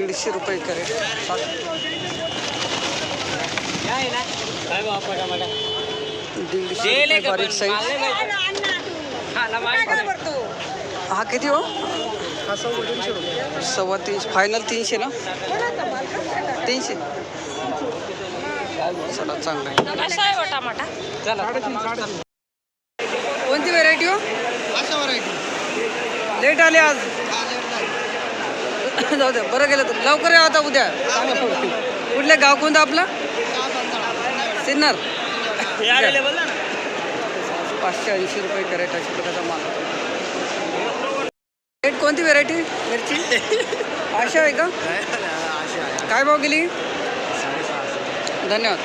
दीडशे रुपये कॅरेट दीडशे रुपये बारीक साईज हा किती हो? सव्वा तीनशे. फायनल तीनशे ना? तीनशे. चला चांगलं आहे. कसा आहे हो कोणती व्हेरायटी हो? लेट आले आज. जाऊ द्या बरं गेलं तर. लवकर या आता उद्या. कुठले गाव कोणतं आपलं? सिन्नर. पाचशे ऐंशी रुपये कॅरेट अशा प्रकारचा माल. रेट कोणती व्हेरायटी मिरची? आशा आहे का? काय भाव गेली? धन्यवाद.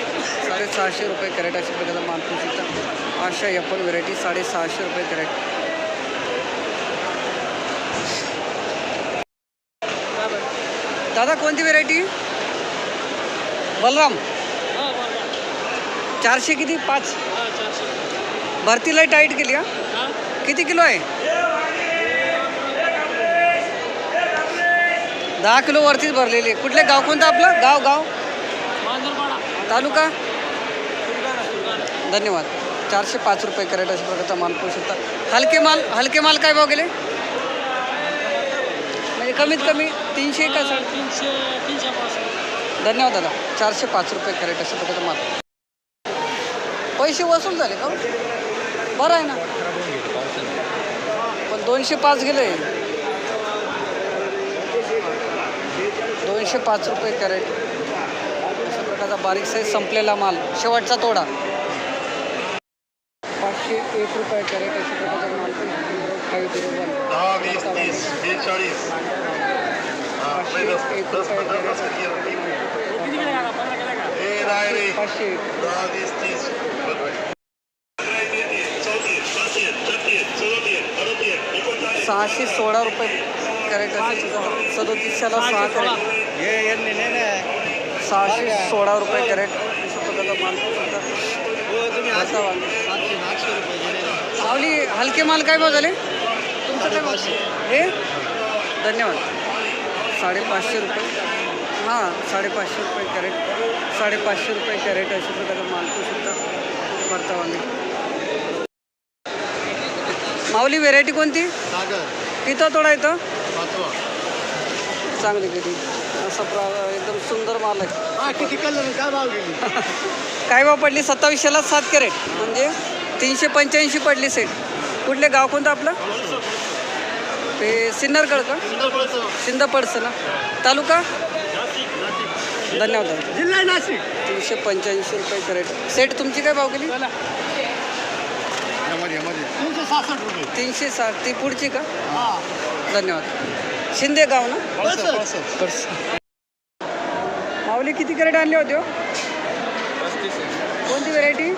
साडेसहाशे रुपये कॅरेट अशा प्रकारचा माल तुम्ही शकता आशा एप्पल व्हेरायटी साडेसहाशे रुपये कॅरेट. दादा कोणती व्हेरायटी बलराम. चारशे किती? पाच. भरतीला टाईट केली हा? किती किलो आहे? दहा किलो वरतीच भरलेली आहे. कुठले गाव कोणतं आपलं? गाव गाव? तालुका? धन्यवाद. चारशे पाच रुपये कॅरेट अशा प्रकारचा माल पाहू शकता हलके माल हलके माल काय भाव गेले? कमीत कमी तीनशे का साडे धन्यवाद दादा. चारशे पाच रुपये कॅरेट असं प्रकारचा माल. पैसे वसूल झाले का हो? बरं आहे ना. पण दोनशे पाच गेले. दोनशे पाच रुपये कॅरेट. अशा प्रकारचा बारीक साईज संपलेला माल. शेवटचा तोडा. पाचशे एक रुपये कॅरेट अशा प्रकारचा माल वन दहा वीस तीस बेचाळीस. हा. पाचशे दहा वीस तीस. सहाशे सोळा रुपये कॅरेट असे सदोतीसशेला सहा कॅरेट. सहाशे सोळा रुपये कॅरेट. अशा प्रकारचा माल. सावली हलके माल काय भाव झाले? तुमचं काय भाव? हे? धन्यवाद. साडेपाचशे रुपये. हां साडेपाचशे रुपये कॅरेट. साडेपाचशे रुपये कॅरेट अशा प्रकारचा माल तू सुद्धा भरता वांगे माऊली व्हेरायटी कोणती? किती तोडा येतं चांगली किती असं प्रा एकदम सुंदर माल आहे. हा किती कलर काय भाव काय भाव पडली? सत्तावीसशेला सात कॅरेट. म्हणजे? तीनशे पंच्याऐंशी पडली सेट. कुठले गाव कोणतं आपलं? ते सिन्नरगड का? सिंदपडचं ना. तालुका? धन्यवाद. जिल्हा नाशिक. तीनशे पंच्याऐंशी रुपये कॅरेट. सेट तुमची काय भाव गेली? तीनशे सहासष्ट रुपये. तीनशे साठ ती पुढची का? हा. धन्यवाद. शिंदे गाव ना. माऊली किती कॅरेट आणले होते हो? कोणती व्हेरायटी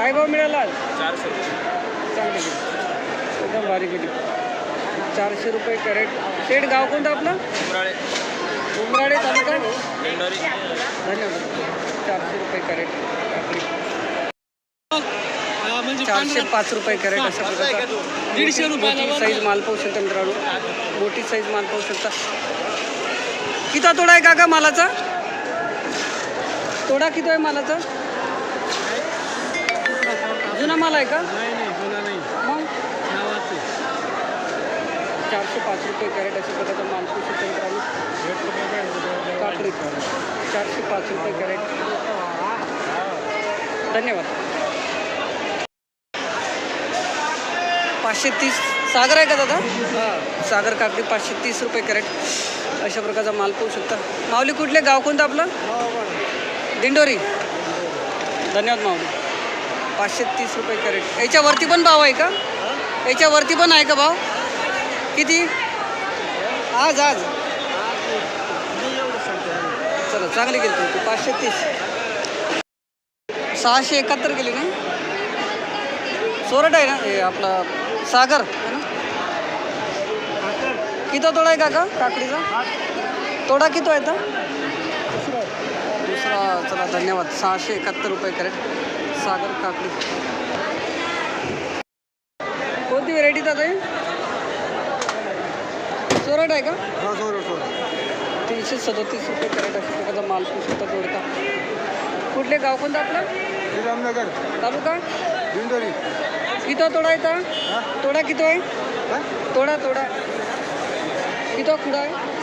काय भाव मिळाला आज? चांगली गेली एकदम भारी गेली चारशे रुपये कॅरेट. शेड गाव कोणतं आपलं? उमराडे तालुका? धन्यवाद. चारशे रुपये कॅरेट. काकडी. चारशे पाच रुपये कॅरेट अशा प्रकारचा. दीडशे रुपये साईज माल पाहू शकता मित्रांनो. मोठी साईज माल पाहू शकता. किती तोडा आहे काका मालाचा? तोडा किती आहे मालाचा? जुना माल आहे का? मग? चारशे पाच रुपये कॅरेट अशा प्रकारचा माल शकता मित्रांनो काकडी. चारशे पाच रुपये कॅरेट. धन्यवाद. पाचशे तीस. सागर आहे का दादा? सागर काकडी पाचशे तीस रुपये कॅरेट. अशा प्रकारचा माल पाहू शकता. माऊली कुठले? गाव कोणतं आपलं? दिंडोरी. धन्यवाद माऊली. पाचशे तीस रुपये कॅरेट. याच्यावरती पण भाव आहे का? याच्यावरती पण आहे का भाव? किती? आज आज. चला चांगली गेली तुमची पाचशे तीस. सहाशे एकाहत्तर गेली ना? सोरट आहे ना? हे आपला सागर है ना? किती तोडा आहे काका? काकडीचा? तोडा किती आहे तर दुसरा चला धन्यवाद. सहाशे एकाहत्तर रुपये कॅरेट. सागर काकडी. कोणती व्हेरायटी दादा आहे सोरट आहे का? हा तीनशे सदोतीस रुपये कॅरेट अशा प्रकारचा माल शकता दोडका कुठले गाव कोणतं आपलं? श्रीरामनगर. तालुका? दिंडोरी. किती तोडा येतं तोडा किती आहे तोडा तोडा. किती खुडा आहे?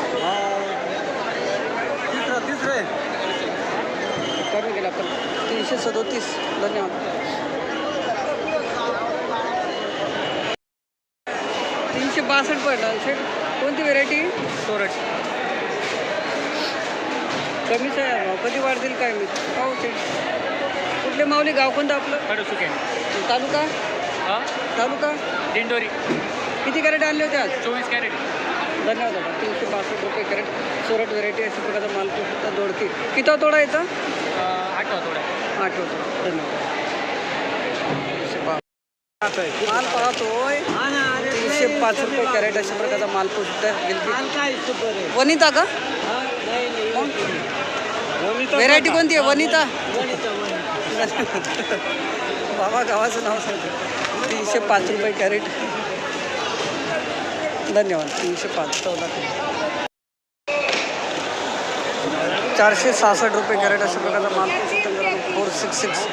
कमी केला पण तीनशे सदोतीस. धन्यवाद. तीनशे बासष्ट पडला. शेट कोणती व्हेरायटी सोरट कमीच आहे भाव कधी वाढतील काय मी पाहू शेट कुठले माऊली गाव कोणतं आपलं? तालुका? तालुका? दिंडोरी. किती कॅरेट आणले होते आज? चोवीस कॅरेट. धन्यवाद दादा. तीनशे बासष्ट रुपये कॅरेट सोरट व्हेरायटी अशा प्रकारचा माल पाहू शकता दोडकी किती तोडा येतं आठवा थोडा. आठवतो धन्यवाद. माल पाहतोय. तीनशे पाच रुपये कॅरेट अशा प्रकारचा माल गिलकी वनिता का? व्हेरायटी कोणती? आहे? वनिता? बाबा गावाचं नाव सांगतो. तीनशे पाच रुपये कॅरेट. धन्यवाद. तीनशे पाच. चौदा चारशे सहासष्ट रुपये कॅरेट अशा प्रकारचा माल फोर सिक्स सिक्स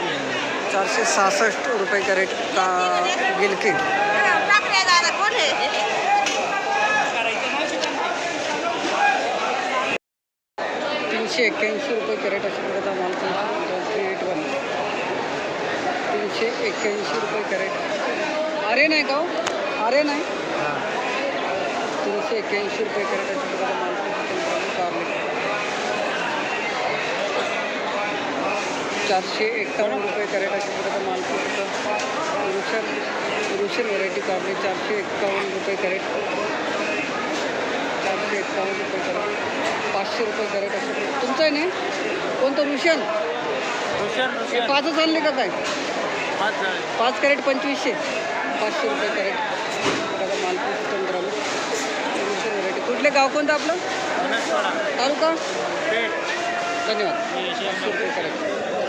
चारशे सहासष्ट रुपये कॅरेट का गिलकी तीनशे एक्क्याऐंशी रुपये कॅरेट अशा प्रकारचा माल थ्री एट वन तीनशे एक्क्याऐंशी रुपये कॅरेट। अरे नाही का हो? अरे नाही तीनशे एक्क्याऐंशी रुपये कॅरेट अशा प्रकारचा माल चारशे एक्कावन्न रुपये कॅरेट अशा प्रकारचा माल रुशन रुशन व्हरायटी काढली चारशे एक्कावन्न रुपये कॅरेट. चारशे एक्कावन्न रुपये कॅरेट. पाचशे रुपये कॅरेट प्रकारे तुमचं आहे ना? कोणतं? रुशन हे पाचच आणले का काय? पाच कॅरेट पंचवीसशे. पाचशे रुपये कॅरेट. प्रकारचा माल पंधराला रुशन व्हरायटी कुठले गाव कोणतं आपलं? तालुका? धन्यवाद. पाचशे रुपये कॅरेट.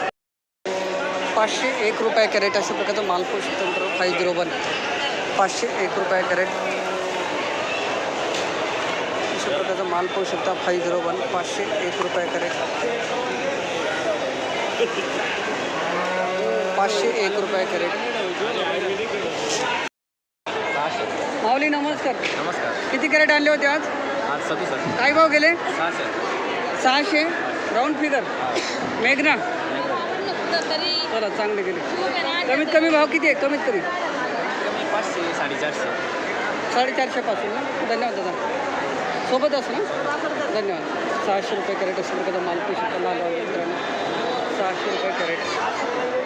पाचशे एक रुपये कॅरेट अशा प्रकारचा मालपोष तंत्र फाईव्ह झिरो वन पाचशे एक रुपये कॅरेट. अशा प्रकारचा माल पाहू शकता फाईव्ह झिरो वन पाचशे एक रुपये कॅरेट. पाचशे एक रुपये कॅरेट. माऊली नमस्कार. नमस्कार. किती कॅरेट आणले होते आज? काय भाव गेले? सहाशे. सहाशे. Round figure. मेघना. चला चांगले गेले. कमीत कमी भाव किती आहे? कमीत कमी. कमी पाचशे साडेचारशे. साडेचारशेपासून ना? धन्यवाद दादा. सोबतच ना? धन्यवाद. सहाशे रुपये कॅरेट असेल प्रकारचा माल पिशा लाल मित्रांनो सहाशे रुपये कॅरेट.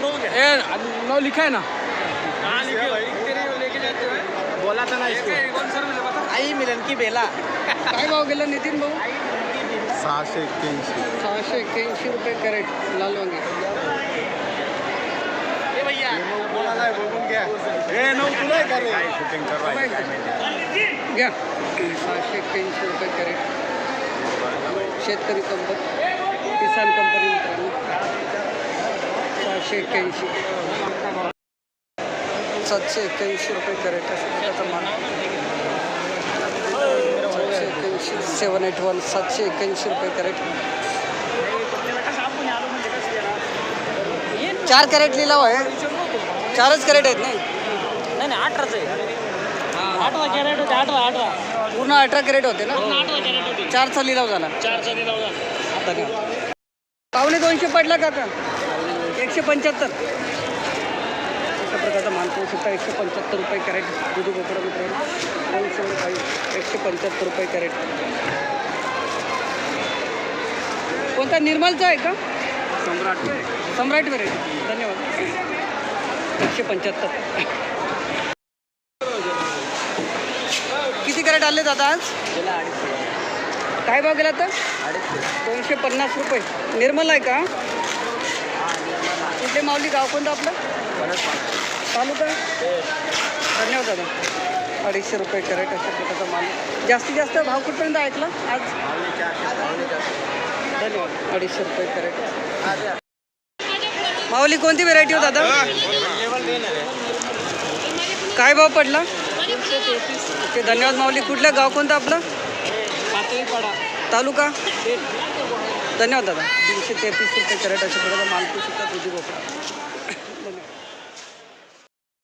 नौ लिखा है ना? बोला तर नाही आई मिलन की बेला। काय भाव गेला नितीन भाऊ? सहाशे एक्क्याऐंशी. सहाशे एक्क्याऐंशी रुपये कॅरेट लाल वांगे. घ्या. सहाशे एक्क्याऐंशी रुपये कॅरेट. शेतकरी कंपनी किसान कंपनी मित्रांनो. सहाशे एक्क्याऐंशी. सातशे एक्क्याऐंशी रुपये कॅरेट माल. सातशे एक्क्याऐंशी सेवन एट वन सातशे एक्क्याऐंशी रुपये कॅरेट. चार कॅरेट लिहिला आहे चारच कॅरेट आहेत नाही. नाही अठराच आहे. आठवा कॅरेट होते आठवा आठवा पूर्ण अठरा कॅरेट होते ना? आठवा कॅरेट होते. चारचा लिलाव झाला. चारचा निलाव झाला. पावणे दोनशे पडला काका एकशे पंच्याहत्तर. अशा प्रकारचा माल पाहू शकता एकशे पंच्याहत्तर रुपये कॅरेट दुधू बोकडा मित्रांनो. एकशे पंच्याहत्तर रुपये कॅरेट. कोणता निर्मलचा आहे का? सम्राट. सम्राट व्हेरायटी धन्यवाद. एकशे पंच्याहत्तर. किती कॅरेट आले दादा आज? काय भाव गेला तर दोनशे पन्नास रुपये. निर्मल आहे का? कुठले माऊली गाव कोणतं आपलं? तालुका? धन्यवाद दादा. अडीचशे रुपये कॅरेट अशा प्रकारचा माल. जास्तीत जास्त भाव कुठपर्यंत ऐकला? आज? धन्यवाद. अडीचशे रुपये कॅरेट माऊली कोणती व्हेरायटी हो दादा? काय भाव पडला? ओके धन्यवाद माऊली. कुठलं गाव कोणतं आपलं? तालुका? धन्यवाद दादा. तीनशे तेहतीस रुपये कॅरेट अशा प्रकारचा माल सुद्धा तुझी दुधी भोपळा.